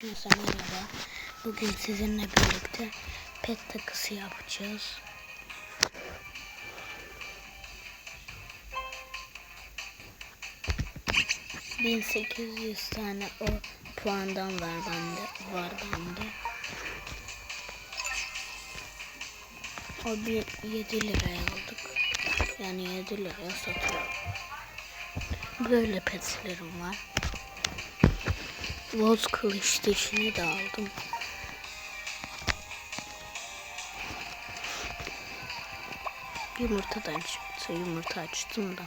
Herkese merhaba. Bugün sizinle birlikte pet takısı yapacağız. ...1800 tane o puandan var bende. Var bende. O bir 7 liraya aldık. Yani 7 liraya satıyorum. Böyle petlerim var. Voz kılıç dişini de aldım. Yumurtadan çıktı. Yumurta açtım da.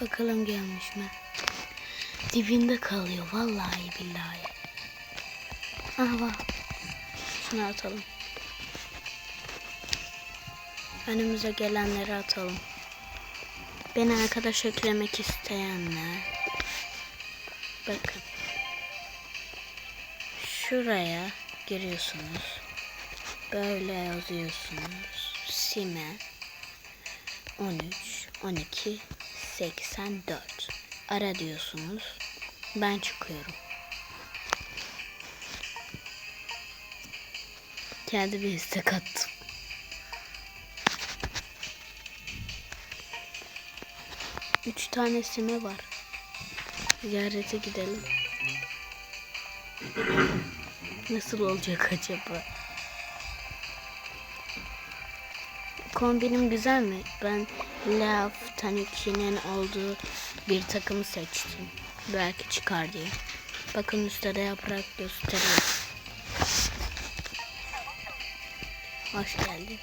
Bakalım gelmiş mi? Dibinde kalıyor. Vallahi billahi. Aha bak. Şunu atalım. Önümüze gelenleri atalım. Beni arkadaş eklemek isteyenler. Bakın. Şuraya giriyorsunuz. Böyle yazıyorsunuz. Sime 13 12 84 ara diyorsunuz. Ben çıkıyorum. Kendi bir istek attım. Üç tanesine var. Ziyarete gidelim. Nasıl olacak acaba? Kombinim güzel mi? Ben Love Tanuki'nin olduğu bir takımı seçtim. Belki çıkar diye. Bakın üstte de yaprak gösteriyor. Hoş geldin.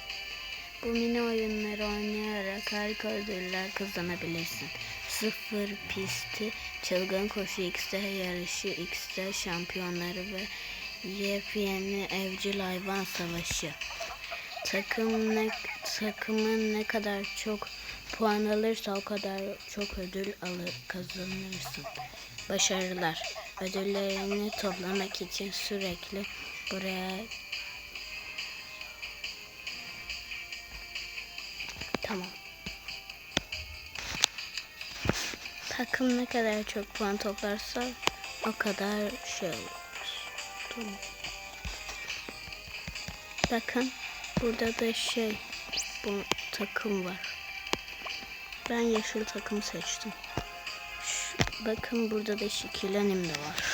Bu mini oyunları oynayarak harika ödüller kazanabilirsin. Sıfır pisti, çılgın koşu, XT yarışı, XT şampiyonları ve yepyeni evcil hayvan savaşı. Takım ne, takımın ne kadar çok puan alırsa o kadar çok ödül alır, kazanırsın. Başarılar. Ödüllerini toplamak için sürekli buraya Tamam. Takım ne kadar çok puan toplarsa o kadar şey olur. Tamam. Bakın burada da şey bu takım var. Ben yeşil takım seçtim. Şu, bakın burada da şekillenim de var.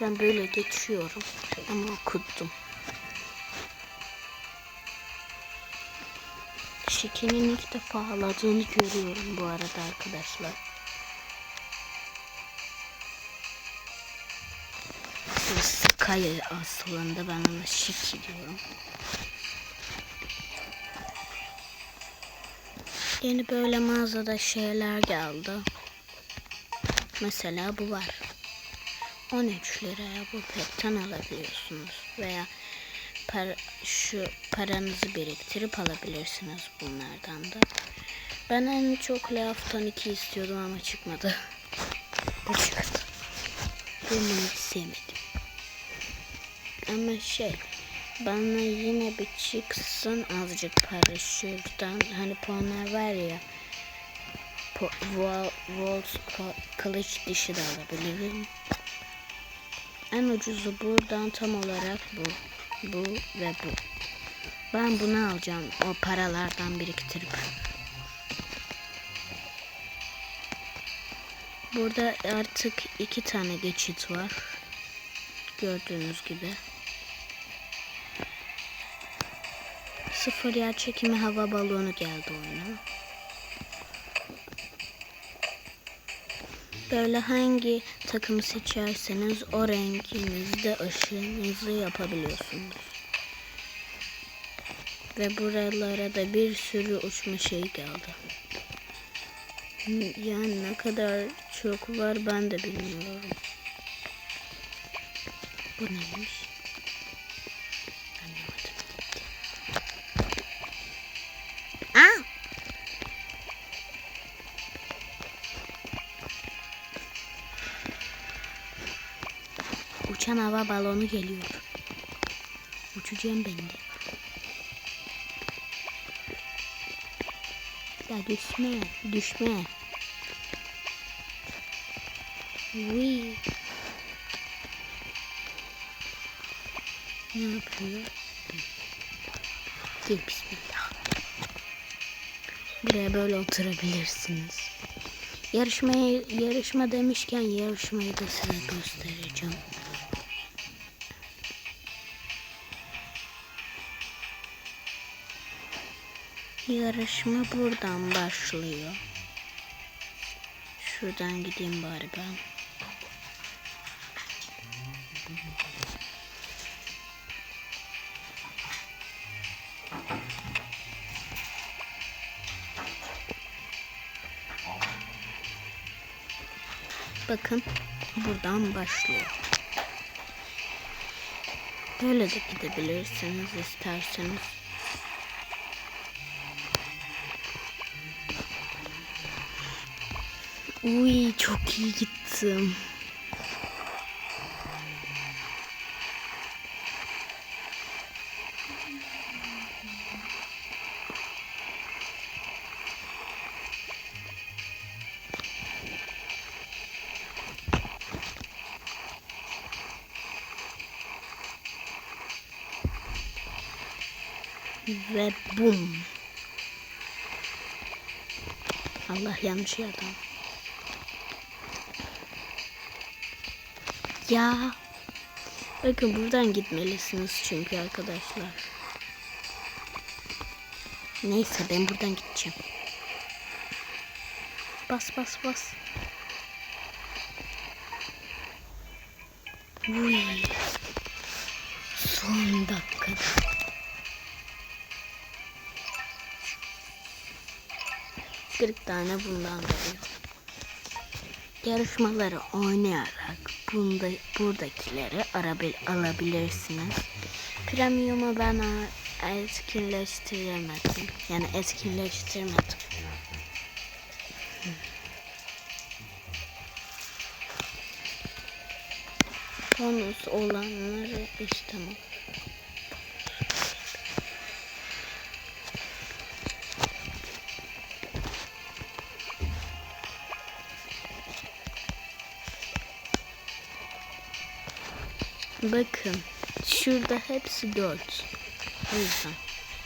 Ben böyle geçiyorum ama okuttum. Şekerin ilk defa ağladığını görüyorum bu arada arkadaşlar. Sky aslında ben ona Şiki diyorum. Yeni böyle mağazada şeyler geldi. Mesela bu var. 13 liraya bu petten alabiliyorsunuz. Veya para, şu paranızı biriktirip alabilirsiniz bunlardan da. Ben en çok Leaf'tan 2 istiyordum ama çıkmadı. Bu çıktı. Bunu hiç sevmedim. Ama şey bana yine bir çıksın azıcık para şuradan hani puanlar var ya walls kılıç dişi de alabilirim. En ucuzu buradan tam olarak bu bu ve bu. Ben bunu alacağım o paralardan biriktirip. Burada artık iki tane geçit var. Gördüğünüz gibi. Sıfır yer çekimi hava balonu geldi oyuna. Böyle hangi takımı seçerseniz o renginizde ışığınızı yapabiliyorsunuz. Ve buralara da bir sürü uçma şey geldi. Yani ne kadar çok var ben de bilmiyorum. Bu neymiş? Uçan hava balonu geliyor. Uçacağım ben de. Ya düşme, düşme. Uy. Ne yapıyor? Gel bismillah. Buraya böyle oturabilirsiniz. Yarışmayı yarışma demişken yarışmayı da size göstereceğim. Yarışma buradan başlıyor. Şuradan gideyim bari ben. Bakın buradan başlıyor. Böyle de gidebilirsiniz isterseniz. Uy çok iyi gittim. Ve bum. Allah yanlış yerden. Ya. Bakın buradan gitmelisiniz çünkü arkadaşlar. Neyse ben buradan gideceğim. Bas bas bas. Uy. Son dakikada. Kırk tane bundan veriyor. Yarışmaları oynayarak bunda, buradakileri arabil, alabilirsiniz. Premium'u ben etkinleştiremedim. Yani etkinleştirmedim. Bonus olanları istemem. Bakın şurada hepsi dört. O yüzden.